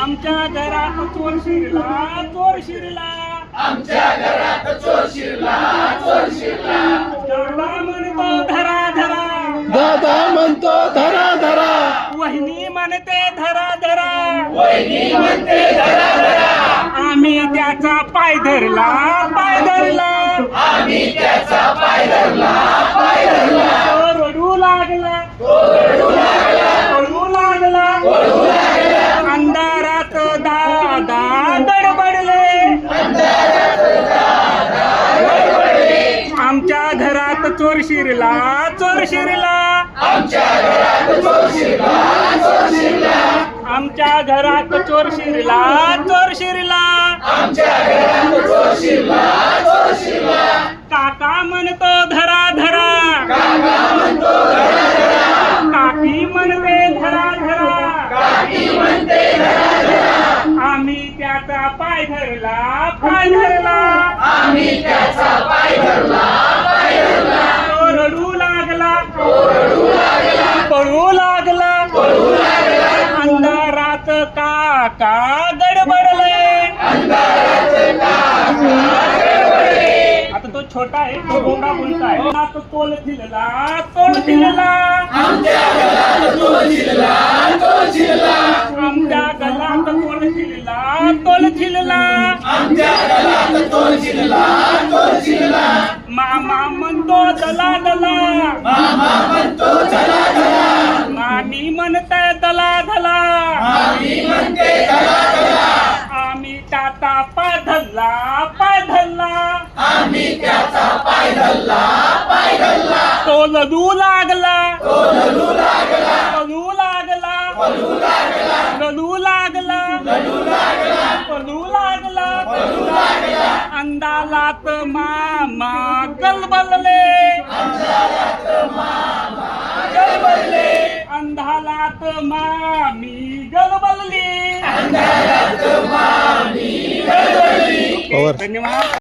आमच्या घरात चोर शिरला चोर शिरला. आमच्या घरात चोर शिरला चोर शिरला. म्हणतो धरा धरा. दादा म्हणतो धरा धरा. वहिनी म्हणते धरा धरा. वहिनी म्हणते धरा धरा. आम्ही त्याचा पाय धरला पाय धरला. आम्ही त्याचा पाय धरला पाय धरला रडू लागला रडू लागला अंधारात दादा गडबडले आमच्या घरात चोर शिरला चोर शिरला. आमच्या घरात चोर शिरला चोर शिरला. काका म्हणतो धरा धरा. काकी म्हणते धरा धरा. आम्ही त्याचा पाय धरला पाय धरला. तो रडू लागला पळू लागला अंधारात काका गडबडले? आता तो छोटा आहे तो गोंगा बोलता आहे. तो तोल थिलला तोल दिलेला. आमच्या गला तोल दिलेला तोल दिलेला. मामा म्हणतो दला दला. तो लदू लागला. लदू लागला. लदू लागला. लदू लागला. अंदालात मामा गलबलले. अंधालात मामी गलबलली. पवार धन्यवाद.